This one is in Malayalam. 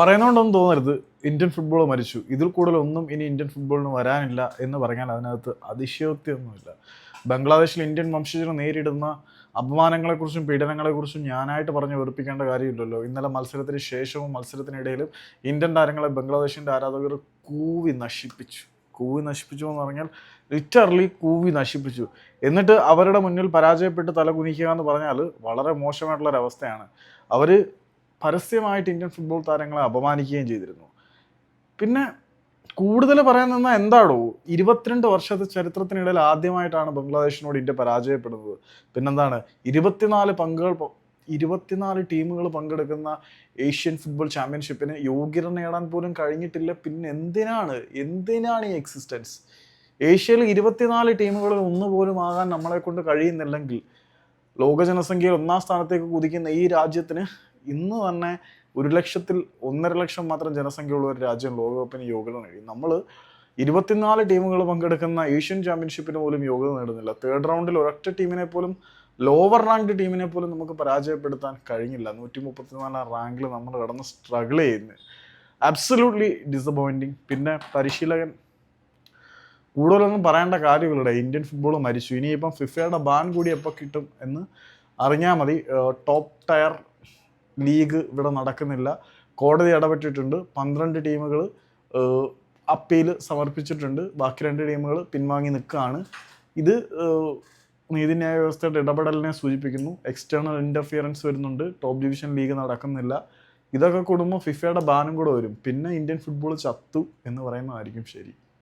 പറയുന്നതുകൊണ്ടൊന്നും തോന്നരുത്. ഇന്ത്യൻ ഫുട്ബോൾ മരിച്ചു. ഇതിൽ കൂടുതലൊന്നും ഇനി ഇന്ത്യൻ ഫുട്ബോളിന് വരാനില്ല എന്ന് പറഞ്ഞാൽ അതിനകത്ത് അതിശയോക്തിയൊന്നുമില്ല. ബംഗ്ലാദേശിൽ ഇന്ത്യൻ വംശജർ നേരിടുന്ന അപമാനങ്ങളെക്കുറിച്ചും പീഡനങ്ങളെക്കുറിച്ചും ഞാനായിട്ട് പറഞ്ഞ് വെറുപ്പിക്കേണ്ട കാര്യമില്ലല്ലോ. ഇന്നലെ മത്സരത്തിന് ശേഷവും മത്സരത്തിനിടയിലും ഇന്ത്യൻ താരങ്ങളെ ബംഗ്ലാദേശിന്റെ ആരാധകർ കൂവി നശിപ്പിച്ചു. കൂവി നശിപ്പിച്ചു എന്ന് പറഞ്ഞാൽ ലിറ്ററലി കൂവി നശിപ്പിച്ചു. എന്നിട്ട് അവരുടെ മുന്നിൽ പരാജയപ്പെട്ട് തല കുനിക്കുക എന്ന് പറഞ്ഞാൽ വളരെ മോശമായിട്ടുള്ളൊരവസ്ഥയാണ്. അവർ പരസ്യമായിട്ട് ഇന്ത്യൻ ഫുട്ബോൾ താരങ്ങളെ അപമാനിക്കുകയും ചെയ്തിരുന്നു. പിന്നെ കൂടുതൽ പറയാൻ നിന്നാൽ എന്താടോ ഇരുപത്തിരണ്ട് വർഷത്തെ ചരിത്രത്തിനിടയിൽ ആദ്യമായിട്ടാണ് ബംഗ്ലാദേശിനോട് ഇന്ത്യ പരാജയപ്പെടുന്നത്. പിന്നെന്താണ് ഇരുപത്തിനാല് പങ്കുകൾ ഇരുപത്തിനാല് ടീമുകൾ പങ്കെടുക്കുന്ന ഏഷ്യൻ ഫുട്ബോൾ ചാമ്പ്യൻഷിപ്പിന് യോഗ്യത നേടാൻ പോലും കഴിഞ്ഞിട്ടില്ല. പിന്നെ എന്തിനാണ് എന്തിനാണ് ഈ എക്സിസ്റ്റൻസ്? ഏഷ്യയിൽ ഇരുപത്തിനാല് ടീമുകളിൽ ഒന്ന് പോലും ആകാൻ നമ്മളെ കൊണ്ട് കഴിയുന്നില്ലെങ്കിൽ ലോക ജനസംഖ്യയിൽ ഒന്നാം സ്ഥാനത്തേക്ക് കുതിക്കുന്ന ഈ രാജ്യത്തിന് ഇന്ന് തന്നെ ഒരു ലക്ഷത്തിൽ ഒന്നര ലക്ഷം മാത്രം ജനസംഖ്യയുള്ള ഒരു രാജ്യം ലോകകപ്പിന് യോഗ്യത നേടി. നമ്മൾ ഇരുപത്തിനാല് ടീമുകൾ പങ്കെടുക്കുന്ന ഏഷ്യൻ ചാമ്പ്യൻഷിപ്പിന് പോലും യോഗ്യത നേടുന്നില്ല. തേർഡ് റൗണ്ടിൽ ഒരൊറ്റ ടീമിനെ പോലും ലോവർ റാങ്ക്ഡ് ടീമിനെ പോലും നമുക്ക് പരാജയപ്പെടുത്താൻ കഴിഞ്ഞില്ല. നൂറ്റി മുപ്പത്തിനാലാം റാങ്കിൽ നമ്മൾ കിടന്ന് സ്ട്രഗിൾ ചെയ്യുന്നു. അബ്സല്യൂട്ട്ലി ഡിസപ്പോയിന്റിങ് പിന്നെ പരിശീലകൻ കൂടുതലൊന്നും പറയേണ്ട കാര്യമില്ലടെ. ഇന്ത്യൻ ഫുട്ബോൾ മരിച്ചു. ഇനിയിപ്പം ഫിഫയുടെ ബാൻ കൂടി എപ്പോൾ കിട്ടും എന്ന് അറിഞ്ഞാൽ മതി. ടോപ്പ് ടയർ ലീഗ് ഇവിടെ നടക്കുന്നില്ല. കോടതി ഇടപെട്ടിട്ടുണ്ട്. പന്ത്രണ്ട് ടീമുകൾ അപ്പീൽ സമർപ്പിച്ചിട്ടുണ്ട്. ബാക്കി രണ്ട് ടീമുകൾ പിൻവാങ്ങി നിൽക്കുകയാണ്. ഇത് നീതിന്യായ വ്യവസ്ഥയുടെ ഇടപെടലിനെ സൂചിപ്പിക്കുന്നു. എക്സ്റ്റേണൽ ഇന്റർഫിയറൻസ് വരുന്നുണ്ട്. ടോപ്പ് ഡിവിഷൻ ലീഗ് നടക്കുന്നില്ല. ഇതൊക്കെ കൂടുമ്പോൾ ഫിഫയുടെ ബാനും കൂടെ വരും. പിന്നെ ഇന്ത്യൻ ഫുട്ബോൾ ചത്തു എന്ന് പറയുന്നതായിരിക്കും ശരി.